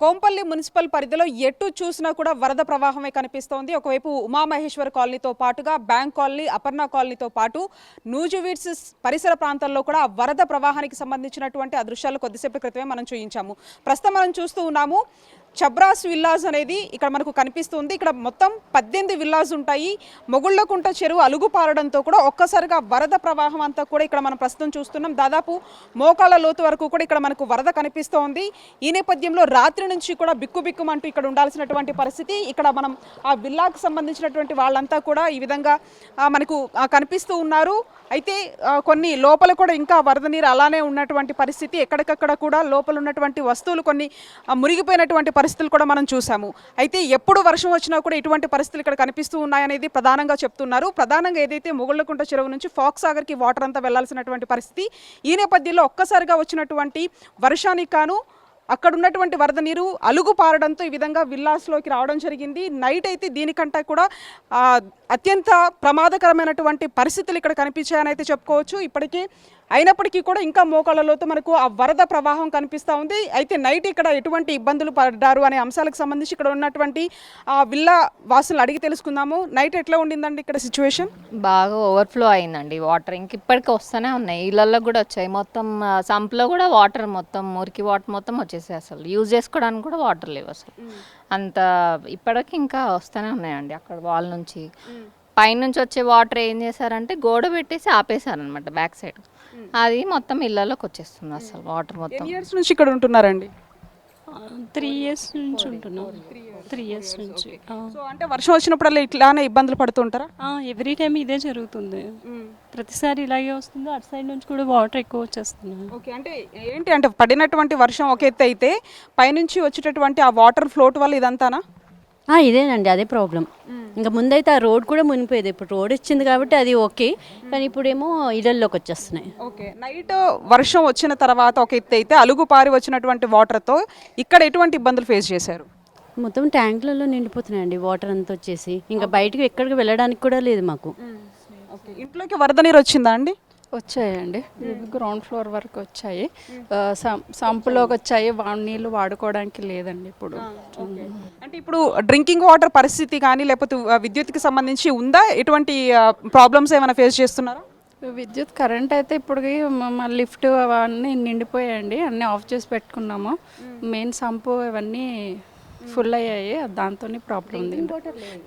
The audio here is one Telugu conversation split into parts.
కోంపల్లి మున్సిపల్ పరిధిలో ఎటు చూసినా కూడా వరద ప్రవాహమే కనిపిస్తోంది. ఒకవైపు ఉమామహేశ్వర్ కాలనీతో పాటుగా బ్యాంక్ కాలనీ అపర్ణ కాలనీతో పాటు నూజువీడ్స్ పరిసర ప్రాంతాల్లో కూడా వరద ప్రవాహానికి సంబంధించినటువంటి ఆ దృశ్యాలు కొద్దిసేపు క్రితమే మనం చూయించాము. ప్రస్తుతం మనం చూస్తూ ఉన్నాము. చబ్రాస్ విల్లాస్ అనేది ఇక్కడ మనకు కనిపిస్తుంది. ఇక్కడ మొత్తం పద్దెనిమిది విల్లాస్ ఉంటాయి. మొగుళ్ళకుంట చెరువు అలుగు పారడంతో కూడా ఒక్కసారిగా వరద ప్రవాహం అంతా కూడా ఇక్కడ మనం ప్రస్తుతం చూస్తున్నాం. దాదాపు మోకాళ్ళ లోతు వరకు కూడా ఇక్కడ మనకు వరద కనిపిస్తోంది. ఈ నేపథ్యంలో రాత్రి నుంచి కూడా బిక్కుబిక్కుమంటూ ఇక్కడ ఉండాల్సినటువంటి పరిస్థితి. ఇక్కడ మనం ఆ విల్లాకు సంబంధించినటువంటి వాళ్ళంతా కూడా ఈ విధంగా మనకు కనిపిస్తూ ఉన్నారు. అయితే కొన్ని లోపల కూడా ఇంకా వరద నీరు అలానే ఉన్నటువంటి పరిస్థితి. ఎక్కడికక్కడ కూడా లోపల ఉన్నటువంటి వస్తువులు కొన్ని మురిగిపోయినటువంటి పరిస్థితులు కూడా మనం చూసాము అయితే ఎప్పుడు వర్షం వచ్చినా కూడా ఇటువంటి పరిస్థితులు ఇక్కడ కనిపిస్తూ ఉన్నాయనేది ప్రధానంగా చెప్తున్నారు. ప్రధానంగా ఏదైతే ముగుళ్ళకుంట చెరువు నుంచి ఫాక్స్ సాగర్కి వాటర్ అంతా వెళ్ళాల్సినటువంటి పరిస్థితి ఈ నేపథ్యంలో ఒక్కసారిగా వచ్చినటువంటి వర్షానికి కాను అక్కడ ఉన్నటువంటి వరద నీరు అలుగు పారడంతో ఈ విధంగా విల్లాస్లోకి రావడం జరిగింది. నైట్ అయితే దీనికంటే కూడా అత్యంత ప్రమాదకరమైనటువంటి పరిస్థితులు ఇక్కడ కనిపించాయని అయితే చెప్పుకోవచ్చు. ఇప్పటికీ అయినప్పటికీ కూడా ఇంకా మోకాళ్ళలోతో మనకు ఆ వరద ప్రవాహం కనిపిస్తూ ఉంది. అయితే నైట్ ఇక్కడ ఎటువంటి ఇబ్బందులు పడ్డారు అనే అంశాలకు సంబంధించి ఇక్కడ ఉన్నటువంటి ఆ విల్లా వాసులు అడిగి తెలుసుకుందాము. నైట్ ఎట్లా ఉండిందండి ఇక్కడ సిచ్యువేషన్? బాగా ఓవర్ఫ్లో అయిందండి. వాటర్ ఇంక ఇప్పటికి వస్తూనే ఉన్నాయి. ఇళ్ళల్లో కూడా వచ్చాయి. మొత్తం సంప్లో కూడా వాటర్ మొత్తం మురికి వాటర్ మొత్తం వచ్చేసాయి అసలు. యూజ్ చేసుకోవడానికి కూడా వాటర్ లేవు అసలు. అంత ఇప్పటికి ఇంకా వస్తూనే ఉన్నాయండి అక్కడ వాల్ నుంచి. పైనుంచి వచ్చే వాటర్ ఏం చేశారంటే గోడ పెట్టేసి ఆపేశారనమాట బ్యాక్ సైడ్. అది మొత్తం ఇళ్ళలోకి వచ్చేస్తుంది అసలు వాటర్ మొత్తం. ఇయర్స్ నుంచి ఇక్కడ ఉంటున్నారండి? త్రీ ఇయర్స్ నుంచి ఉంటున్నాం. త్రీ ఇయర్స్ నుంచి. సో అంటే వర్షం వచ్చినప్పుడల్లా ఇట్లానే ఇబ్బందులు పడుతుంటారా ఎవ్రీ టైం ఇదే జరుగుతుంది. ప్రతిసారి ఇలాగే వస్తుంది. అటు సైడ్ నుంచి కూడా వాటర్ ఎక్కువ వచ్చేస్తున్నాయి ఓకే అంటే ఏంటి అంటే పడినటువంటి వర్షం ఒక ఎత్తు అయితే పైనుంచి వచ్చేటటువంటి ఆ వాటర్ ఫ్లోట్ వల్ల ఇదంతానా? ఆ, ఇదేనండి అదే ప్రాబ్లం ఇంకా ముందైతే ఆ రోడ్ కూడా మునిపోయేది. ఇప్పుడు రోడ్ వచ్చింది కాబట్టి అది ఓకే. కానీ ఇప్పుడేమో ఇళ్ళల్లోకి వచ్చేస్తున్నాయి. ఓకే. నైట్ వర్షం వచ్చిన తర్వాత ఒక ఎత్తు అయితే అలుగు పారి వచ్చినటువంటి వాటర్తో ఇక్కడ ఎటువంటి ఇబ్బందులు ఫేస్ చేశారు? మొత్తం ట్యాంకులలో నిండిపోతున్నాయండి వాటర్ అంతా వచ్చేసి. ఇంకా బయటకు ఎక్కడికి వెళ్ళడానికి కూడా లేదు మాకు. ఓకే. ఇంట్లోకి వరద నీరు వచ్చిందా అండి? వచ్చాయండి. గ్రౌండ్ ఫ్లోర్ వరకు వచ్చాయి. సంపులోకి వచ్చాయి. నీళ్ళు వాడుకోవడానికి లేదండి ఇప్పుడు. అంటే ఇప్పుడు డ్రింకింగ్ వాటర్ పరిస్థితి కానీ లేకపోతే విద్యుత్కి సంబంధించి ఉందా? ఎటువంటి ప్రాబ్లమ్స్ ఏమైనా ఫేస్ చేస్తున్నారా? విద్యుత్ కరెంట్ అయితే ఇప్పుడు మా లిఫ్ట్ అవన్నీ నిండిపోయాయండి. అన్నీ ఆఫ్ చేసి పెట్టుకున్నాము. మెయిన్ సంపు ఇవన్నీ ఫుల్ అయ్యాయి. దాంతో ప్రాబ్లం ఉంది.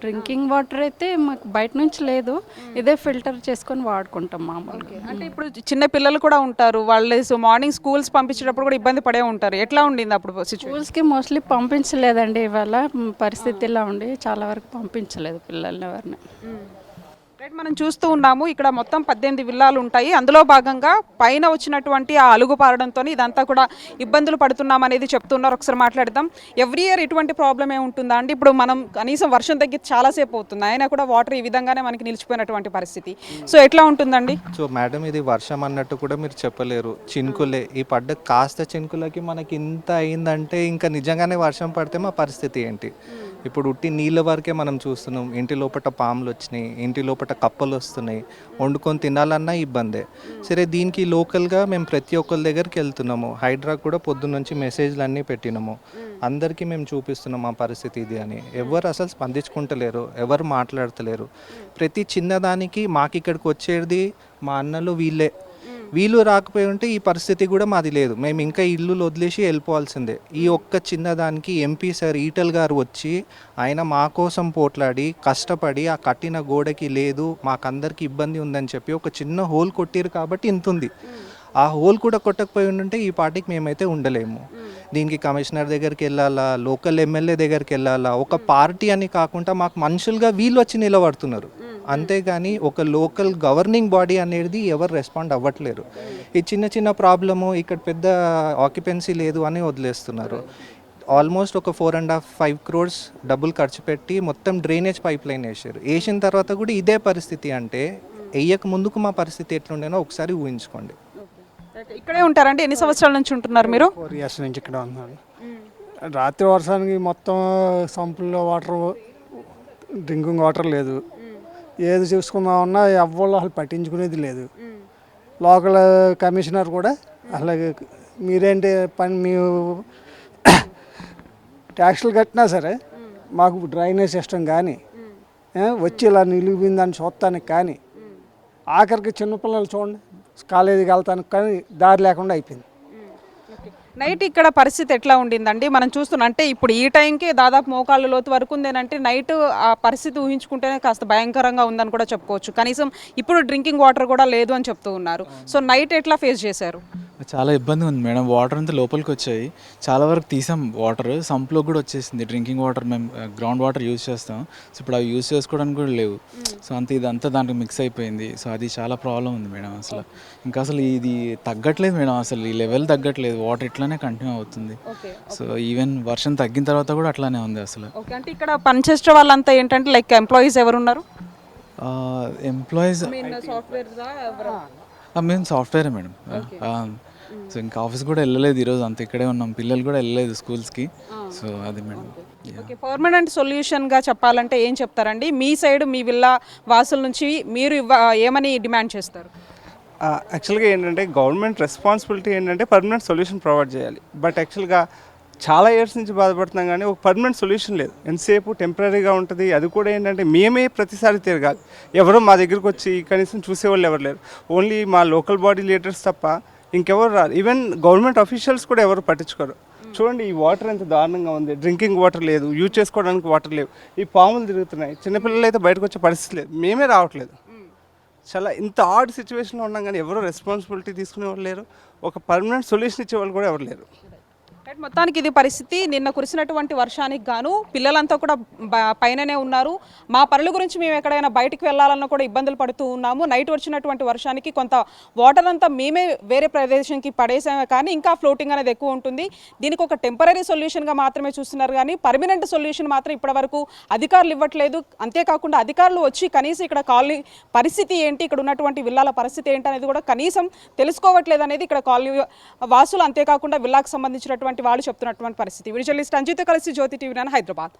డ్రింకింగ్ వాటర్ అయితే మాకు బయట నుంచి లేదు. ఇదే ఫిల్టర్ చేసుకొని వాడుకుంటాం మామూలుగా. అంటే ఇప్పుడు చిన్న పిల్లలు కూడా ఉంటారు. వాళ్ళు మార్నింగ్ స్కూల్స్ పంపించేటప్పుడు కూడా ఇబ్బంది పడే ఉంటారు. ఎట్లా ఉండింది అప్పుడు స్కూల్స్కి మోస్ట్లీ పంపించలేదండి ఇవాళ. పరిస్థితి ఇలా ఉండి చాలా వరకు పంపించలేదు పిల్లల్ని ఎవరిని. రైట్ మనం చూస్తూ ఉన్నాము ఇక్కడ మొత్తం పద్దెనిమిది విల్లాలు ఉంటాయి. అందులో భాగంగా పైన వచ్చినటువంటి ఆ అలుగు పారడంతో ఇదంతా కూడా ఇబ్బందులు పడుతున్నాం అనేది చెప్తున్నారు. ఒకసారి మాట్లాడదాం. ఎవ్రీ ఇయర్ ఇటువంటి ప్రాబ్లం ఏ ఉంటుందా అండి? ఇప్పుడు మనం కనీసం వర్షం తగ్గి చాలాసేపు అవుతుంది. అయినా కూడా వాటర్ ఈ విధంగానే మనకి నిలిచిపోయినటువంటి పరిస్థితి. సో ఎట్లా ఉంటుందండి? సో మేడం ఇది వర్షం అన్నట్టు కూడా మీరు చెప్పలేరు. చినుకులే. ఈ పడ్డ కాస్త చినుకులకి మనకి ఇంత అయిందంటే ఇంకా నిజంగానే వర్షం పడితే మా పరిస్థితి ఏంటి? ఇప్పుడు ఉట్టి నీళ్ళ వరకే మనం చూస్తున్నాం. ఇంటి లోపల పాములు వచ్చినాయి ఇంటి లోపల కప్పలు వస్తున్నాయి. వండుకొని తినాలన్నా ఇబ్బందే. సరే దీనికి లోకల్గా మేము ప్రతి ఒక్కరి దగ్గరికి వెళ్తున్నాము. హైడ్రా కూడా పొద్దున్నుంచి మెసేజ్లు అన్నీ పెట్టినాము. అందరికీ మేము చూపిస్తున్నాం మా పరిస్థితి ఇది అని. ఎవరు అసలు స్పందించుకుంటలేరు ఎవరు మాట్లాడతలేరు. ప్రతి చిన్నదానికి మాకు ఇక్కడికి వచ్చేది మా అన్నలు వీళ్ళే. వీళ్ళు రాకపోయి ఉంటే ఈ పరిస్థితి కూడా మాది లేదు. మేము ఇంకా ఇల్లు వదిలేసి వెళ్ళిపోవాల్సిందే. ఈ ఒక్క చిన్నదానికి ఎంపీ సార్ ఈటల్ గారు వచ్చి ఆయన మా కోసం పోట్లాడి కష్టపడి ఆ కట్టిన గోడకి లేదు మాకందరికి ఇబ్బంది ఉందని చెప్పి ఒక చిన్న హోల్ కొట్టిరు కాబట్టి ఇంత ఉంది. ఆ హోల్ కూడా కొట్టకపోయి ఉంటే ఈ పార్టీకి మేమైతే ఉండలేము. దీనికి కమిషనర్ దగ్గరికి వెళ్ళాలా లోకల్ ఎమ్మెల్యే దగ్గరికి వెళ్ళాలా ఒక పార్టీ అని కాకుండా మాకు మనుషులుగా వీళ్ళు వచ్చి నిలబడుతున్నారు. అంతేగాని ఒక లోకల్ గవర్నింగ్ బాడీ అనేది ఎవరు రెస్పాండ్ అవ్వట్లేరు. ఈ చిన్న చిన్న ప్రాబ్లము ఇక్కడ పెద్ద ఆక్యుపెన్సీ లేదు అని వదిలేస్తున్నారు. ఆల్మోస్ట్ ఒక four and half five crores డబ్బులు ఖర్చు పెట్టి మొత్తం డ్రైనేజ్ పైప్ లైన్ వేసారు. వేసిన తర్వాత కూడా ఇదే పరిస్థితి అంటే వేయక ముందుకు మా పరిస్థితి ఎట్లుండేనో ఒకసారి ఊహించుకోండి. ఇక్కడే ఉంటారండి? ఎన్ని సంవత్సరాల నుంచి ఉంటున్నారు మీరు? ఫోర్ ఇయర్స్ నుంచి ఇక్కడ ఉన్నాను. రాత్రి వర్షానికి మొత్తం సంపుల్లో వాటర్ డ్రింకింగ్ వాటర్ లేదు. ఏది చూసుకుందామన్నా ఎవ్వరు అసలు పట్టించుకునేది లేదు. లోకల్ కమిషనర్ కూడా అలాగే మీరేంటి పని మీ ట్యాక్స్లు కట్టినా సరే మాకు డ్రైనేజ్ సిస్టమ్ కానీ వచ్చి ఇలా నిలిపిందని చూస్తానికి కానీ ఆఖరికి చిన్నపిల్లలు చూడండి కాలేజీకి వెళ్తానికి కానీ దారి లేకుండా అయిపోయింది. నైట్ ఇక్కడ పరిస్థితి ఎట్లా ఉండిందండి? మనం చూస్తున్నాం అంటే ఇప్పుడు ఈ టైంకి దాదాపు మోకాళ్ళ లోతు వరకు ఉందేనంటే నైట్ ఆ పరిస్థితి ఊహించుకుంటేనే కాస్త భయంకరంగా ఉందని కూడా చెప్పుకోవచ్చు. కనీసం ఇప్పుడు డ్రింకింగ్ వాటర్ కూడా లేదు అని చెప్తూ ఉన్నారు. సో నైట్ ఎట్లా ఫేస్ చేశారు? చాలా ఇబ్బంది ఉంది మేడం. వాటర్ అంతా లోపలికి వచ్చాయి. చాలా వరకు తీసాం వాటర్. సంప్లో కూడా వచ్చేసింది. డ్రింకింగ్ వాటర్ మేము గ్రౌండ్ వాటర్ యూజ్ చేస్తాం. సో ఇప్పుడు అవి యూజ్ చేసుకోవడానికి కూడా లేవు. సో అంత ఇదంతా దానికి మిక్స్ అయిపోయింది. సో అది చాలా ప్రాబ్లం ఉంది మేడం అసలు. ఇంకా అసలు ఇది తగ్గట్లేదు మేడం. అసలు ఈ లెవెల్ తగ్గట్లేదు. వాటర్ ఇట్లానే కంటిన్యూ అవుతుంది. సో ఈవెన్ వర్షం తగ్గిన తర్వాత కూడా అట్లానే ఉంది అసలు. ఓకే అంటే ఇక్కడ పనిచేసే వాళ్ళంతా ఏంటంటే లైక్ ఎంప్లాయీస్ ఎవరు? ఉన్నారు ఎంప్లాయీస్ మేము సాఫ్ట్వేర్ మేడం. సో ఇంకా ఆఫీస్ కూడా వెళ్ళలేదు ఈరోజు అంత ఇక్కడే ఉన్నాం. పిల్లలు కూడా వెళ్ళలేదు స్కూల్స్కి. సో అది మేడం. ఓకే. పర్మనెంట్ సొల్యూషన్గా చెప్పాలంటే ఏం చెప్తారండి? మీ సైడ్ మీ విల్లా వాసుల నుంచి మీరు ఇవ్వ ఏమని డిమాండ్ చేస్తారు? యాక్చువల్గా ఏంటంటే గవర్నమెంట్ రెస్పాన్సిబిలిటీ ఏంటంటే పర్మనెంట్ సొల్యూషన్ ప్రొవైడ్ చేయాలి. బట్ యాక్చువల్గా చాలా ఇయర్స్ నుంచి బాధపడుతున్నాం కానీ ఒక పర్మనెంట్ సొల్యూషన్ లేదు. ఎంతసేపు టెంపరీగా ఉంటుంది? అది కూడా ఏంటంటే మేమే ప్రతిసారి తిరగాలి. ఎవరో మా దగ్గరికి వచ్చి కనీసం చూసేవాళ్ళు ఎవరు లేరు. ఓన్లీ మా లోకల్ బాడీ లీడర్స్ తప్ప ఇంకెవరు రారు. ఈవెన్ గవర్నమెంట్ అఫీషియల్స్ కూడా ఎవరు పట్టించుకోరు. చూడండి ఈ వాటర్ ఎంత దారుణంగా ఉంది. డ్రింకింగ్ వాటర్ లేదు. యూజ్ చేసుకోవడానికి వాటర్ లేవు. ఈ పాములు తిరుగుతున్నాయి. చిన్నపిల్లలు అయితే బయటకు వచ్చే పరిస్థితి లేదు. మేమే రావట్లేదు. చాలా ఇంత ఆడ్ సిచ్యువేషన్లో ఉన్నాం కానీ ఎవరు రెస్పాన్సిబిలిటీ తీసుకునే వాళ్ళు లేరు. ఒక పర్మనెంట్ సొల్యూషన్ ఇచ్చే వాళ్ళు కూడా ఎవరు లేరు. మొత్తానికి ఇది పరిస్థితి. నిన్న కురిసినటువంటి వర్షానికి గాను పిల్లలంతా కూడా పైననే ఉన్నారు. మా పనుల గురించి మేము ఎక్కడైనా బయటికి వెళ్ళాలన్నా కూడా ఇబ్బందులు పడుతూ ఉన్నాము. నైట్ వచ్చినటువంటి వర్షానికి కొంత వాటర్ అంతా మేమే వేరే ప్రదేశానికి పడేసామే కానీ ఇంకా ఫ్లోటింగ్ అనేది ఎక్కువ ఉంటుంది. దీనికి ఒక టెంపరీ సొల్యూషన్గా మాత్రమే చూస్తున్నారు కానీ పర్మనెంట్ సొల్యూషన్ మాత్రం ఇప్పటివరకు అధికారులు ఇవ్వట్లేదు. అంతేకాకుండా అధికారులు వచ్చి కనీసం ఇక్కడ కాలనీ పరిస్థితి ఏంటి ఇక్కడ ఉన్నటువంటి విల్లాల పరిస్థితి ఏంటి అనేది కూడా కనీసం తెలుసుకోవట్లేదు అనేది ఇక్కడ కాలనీ వాసులు అంతేకాకుండా విల్లాకు సంబంధించినటువంటి వాళ్ళు చెప్తున్నటువంటి పరిస్థితి. విజువలిస్ట్ అంజిత్ కలిసి జ్యోతి టీవీ హైదరాబాద్.